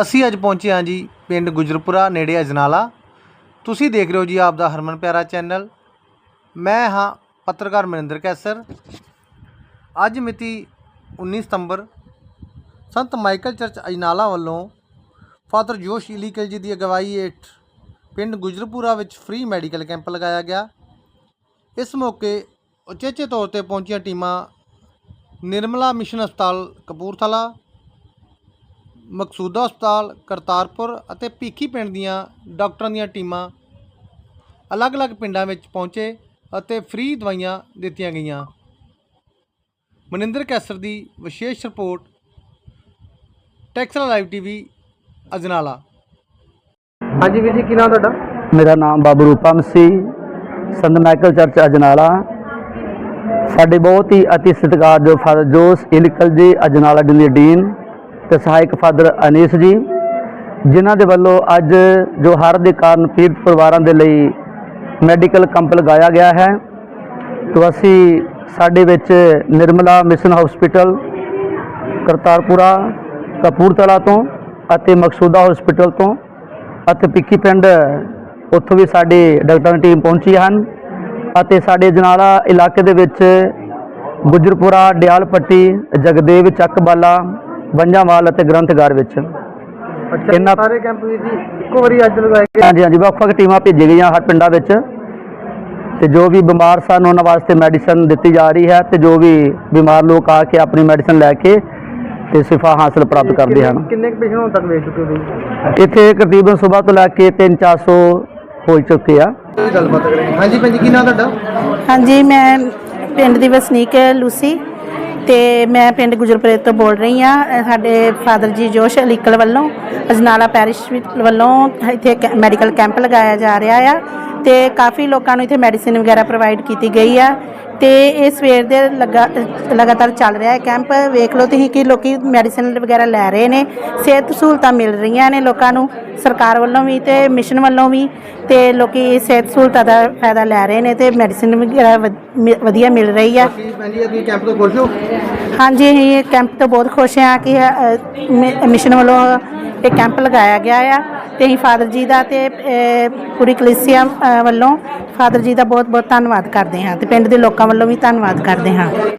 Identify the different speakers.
Speaker 1: ਅਸੀਂ ਅੱਜ ਪਹੁੰਚੇ ਹਾਂ ਜੀ ਪਿੰਡ ਗੁਜਰਪੁਰਾ, ਨੇੜੇ ਅਜਨਾਲਾ। ਤੁਸੀਂ ਦੇਖ ਰਹੇ ਹੋ ਜੀ ਆਪ ਦਾ ਹਰਮਨ ਪਿਆਰਾ ਚੈਨਲ। ਮੈਂ ਹਾਂ ਪੱਤਰਕਾਰ ਮਨਿੰਦਰ ਕੈਸਰ। ਅੱਜ ਮਿਤੀ 19 ਸਤੰਬਰ, ਸੰਤ ਮਾਈਕਲ ਚਰਚ ਅਜਨਾਲਾ ਵੱਲੋਂ ਫਾਦਰ ਜੋਸ਼ ਇਲੀਕਲ ਜੀ ਦੀ ਅਗਵਾਈ ਹੇਠ ਪਿੰਡ ਗੁਜਰਪੁਰਾ ਵਿੱਚ ਫ੍ਰੀ ਮੈਡੀਕਲ ਕੈਂਪ ਲਗਾਇਆ ਗਿਆ। ਇਸ ਮੌਕੇ ਉਚੇਚੇ ਤੌਰ ਤੇ ਪਹੁੰਚੀਆਂ ਟੀਮਾਂ ਨਿਰਮਲਾ ਮਿਸ਼ਨ ਹਸਪਤਾਲ ਕਪੂਰਥਲਾ ਮਕਸੂਦਾ ਹਸਪਤਾਲ ਕਰਤਾਰਪੁਰ ਅਤੇ ਭੀਖੀ ਪਿੰਡ ਦੀਆਂ ਡਾਕਟਰਾਂ ਦੀਆਂ ਟੀਮਾਂ ਅਲੱਗ-ਅਲੱਗ ਪਿੰਡਾਂ ਵਿੱਚ ਪਹੁੰਚੇ ਅਤੇ ਫ੍ਰੀ ਦਵਾਈਆਂ ਦਿੱਤੀਆਂ ਗਈਆਂ। ਮਨਿੰਦਰ ਕੈਸਰ ਦੀ ਵਿਸ਼ੇਸ਼ report Taxila live TV Ajnala. ਹਾਂਜੀ ਵੀਰ ਜੀ ਕੀ ਨਾਮ ਤੁਹਾਡਾ?
Speaker 2: ਮੇਰਾ ਨਾਮ ਬਾਬੂ ਰੂਪਮ ਸੀ ਸੰਤ ਮਾਈਕਲ ਚਰਚ ਅਜਨਾਲਾ। ਸਾਡੇ ਬਹੁਤ ਹੀ ਅਤੀ ਸਤਿਕਾਰਯੋਗ ਫਾਦਰ ਜੋਸ ਇਲਕਲ ਜੀ ਅਜਨਾਲਾ ਦੀ ਡੀਨ ਤੇ ਸਹਾਇਕ ਫਾਦਰ ਅਨੀਸ ਜੀ, ਜਿਨ੍ਹਾਂ ਦੇ ਵੱਲੋਂ ਅੱਜ ਜੋ ਹਰ ਦੇ ਕਾਰਨ ਪੀੜਤ ਪਰਿਵਾਰਾਂ ਦੇ ਲਈ ਮੈਡੀਕਲ ਕੰਪ ਲਗਾਇਆ ਗਿਆ ਹੈ, ਤੋਂ ਅਸੀਂ ਸਾਡੇ ਵਿੱਚ ਨਿਰਮਲਾ ਮਿਸ਼ਨ ਹਸਪੀਟਲ, ਕਰਤਾਰਪੁਰਾ, ਕਪੂਰਥਲਾ ਤੋਂ ਅਤੇ ਮਕਸੂਦਾ ਹਸਪੀਟਲ ਤੋਂ ਅਤੇ ਪਿੱਕੀ ਪਿੰਡ ਉੱਥੋਂ ਵੀ ਸਾਡੀ ਡਾਕਟਰਾਂ ਦੀ ਟੀਮ ਪਹੁੰਚੀ ਹਨ ਅਤੇ ਸਾਡੇ ਜਨਾਲਾ ਇਲਾਕੇ ਦੇ ਵਿੱਚ ਗੁਜਰਪੁਰਾ ਡਿਆਲ ਪੱਟੀ ਜਗਦੇਵ, ਚੱਕਬਾਲਾ ਬੰਜਾਵਾਲ ਅਤੇ ਗ੍ਰੰਥਗਾਰ ਵਿੱਚ।
Speaker 1: ਅੱਛਾ
Speaker 2: ਇਹਨਾਂ-
Speaker 1: ਸਾਰੇ ਕੈਂਪ ਵੀਰ ਜੀ ਇੱਕੋ ਵਾਰੀ ਅੱਜ ਲਗਾਏ ਗਏ?
Speaker 2: ਹਾਂਜੀ ਹਾਂਜੀ ਵੱਖ ਵੱਖ ਟੀਮਾਂ ਭੇਜੀ ਗਈਆਂ ਹਰ ਪਿੰਡਾਂ ਵਿੱਚ। ਤੇ ਜੋ ਵੀ ਬਿਮਾਰ ਸਨ ਉਹਨਾਂ ਵਾਸਤੇ ਮੈਡੀਸਨ ਦਿੱਤੀ ਜਾ ਰਹੀ ਹੈ ਤੇ ਜੋ ਵੀ ਬਿਮਾਰ ਲੋਕ ਆ ਕੇ ਆਪਣੀ ਮੈਡੀਸਨ ਲੈ ਕੇ ਤੇ ਸ਼ਿਫਾ ਹਾਸਲ ਪ੍ਰਾਪਤ ਕਰਦੇ ਹਨ।
Speaker 1: ਕਿੰਨੇ ਕੁ ਪੇਸ਼ੈਂਟ ਹੁਣ ਤੱਕ ਵੇਚ ਚੁੱਕੇ ਹੋ ਤੁਸੀਂ?
Speaker 2: ਇੱਥੇ ਤਕਰੀਬਨ ਸਵੇਰ ਤੋਂ ਲੈ ਕੇ 3-400 ਹੋ ਚੁੱਕੇ ਆ।
Speaker 1: ਗੱਲਬਾਤ ਕਰਾਂਗੇ। ਹਾਂਜੀ ਭੈਣ ਜੀ ਕੀ ਨਾਮ ਤੁਹਾਡਾ?
Speaker 3: ਹਾਂਜੀ ਮੈਂ ਪਿੰਡ ਦੀ ਵਸਨੀਕ ਹੈ ਲੂਸੀ। ਤੇ ਮੈਂ ਪਿੰਡ ਗੁਜਰਪੁਰੇ ਤੋਂ ਬੋਲ ਰਹੀ ਆ ਸਾਡੇ ਫਾਦਰ ਜੀ ਜੋਸ਼ ਅਲੀਕਲ ਵੱਲੋਂ, ਅਜਨਾਲਾ ਪੈਰਿਸ਼ ਵਿੱਚ- ਵੱਲੋਂ ਇੱਥੇ ਕੈ- ਮੈਡੀਕਲ ਕੈਂਪ ਲਗਾਇਆ ਜਾ ਰਿਹਾ ਆ ਤੇ ਕਾਫੀ ਲੋਕਾਂ ਨੂੰ ਇੱਥੇ ਮੈਡੀਸਿਨ ਵਗੈਰਾ ਪ੍ਰੋਵਾਈਡ ਕੀਤੀ ਗਈ ਆ। ਤੇ ਇਹ ਸਵੇਰ ਦੇ ਲਗਾ ਲਗਾਤਾਰ ਚੱਲ ਰਿਹਾ ਹੈ ਕੈਂਪ। ਵੇਖ ਲਓ ਤੁਸੀਂ ਕਿ ਲੋਕੀ ਮੈਡੀਸਿਨ ਵਗੈਰਾ ਲੈ ਰਹੇ ਨੇ। ਸਿਹਤ ਸਹੂਲਤਾਂ ਮਿਲ ਰਹੀਆਂ ਨੇ ਲੋਕਾਂ ਨੂੰ ਸਰਕਾਰ ਵੱਲੋਂ ਵੀ ਤੇ ਮਿਸ਼ਨ ਵੱਲੋਂ ਵੀ। ਤੇ ਲੋਕੀ ਸਿਹਤ ਸਹੂਲਤਾਂ ਦਾ ਫਾਇਦਾ ਲੈ ਰਹੇ ਨੇ ਤੇ ਮੈਡੀਸਿਨ ਵਗੈਰਾ ਵਧ- ਮਿ- ਵਧੀਆ ਮਿਲ ਰਹੀ ਆ।
Speaker 1: ਕੀ ਭੈਣ ਜੀ ਤੁਸੀਂ ਕੈਂਪ ਤੋਂ ਖੁਸ਼ ਹੋ?
Speaker 3: ਹਾਂਜੀ ਅਸੀਂ ਇਹ ਕੈਂਪ ਤੋਂ ਬਹੁਤ ਖੁਸ਼ ਹਾਂ ਕਿ ਅ, ਮਿ- ਮਿਸ਼ਨ ਵੱਲੋਂ ਇਹ ਕੈਂਪ ਲਗਾਇਆ ਗਿਆ ਆ। ਤੇ ਅਸੀਂ ਫਾਦਰ ਜੀ ਦਾ ਤੇ ਅ, ਪੂਰੀ ਕਲੀਸਿਆ ਵੱਲੋਂ ਫਾਦਰ ਜੀ ਦਾ ਬਹੁਤ ਬਹੁਤ ਧੰਨਵਾਦ ਕਰਦੇ ਹਾਂ ਤੇ ਪਿੰਡ ਦੇ ਲੋਕਾਂ ਵੱਲੋਂ ਵੀ ਧੰਨਵਾਦ ਕਰਦੇ ਹਾਂ।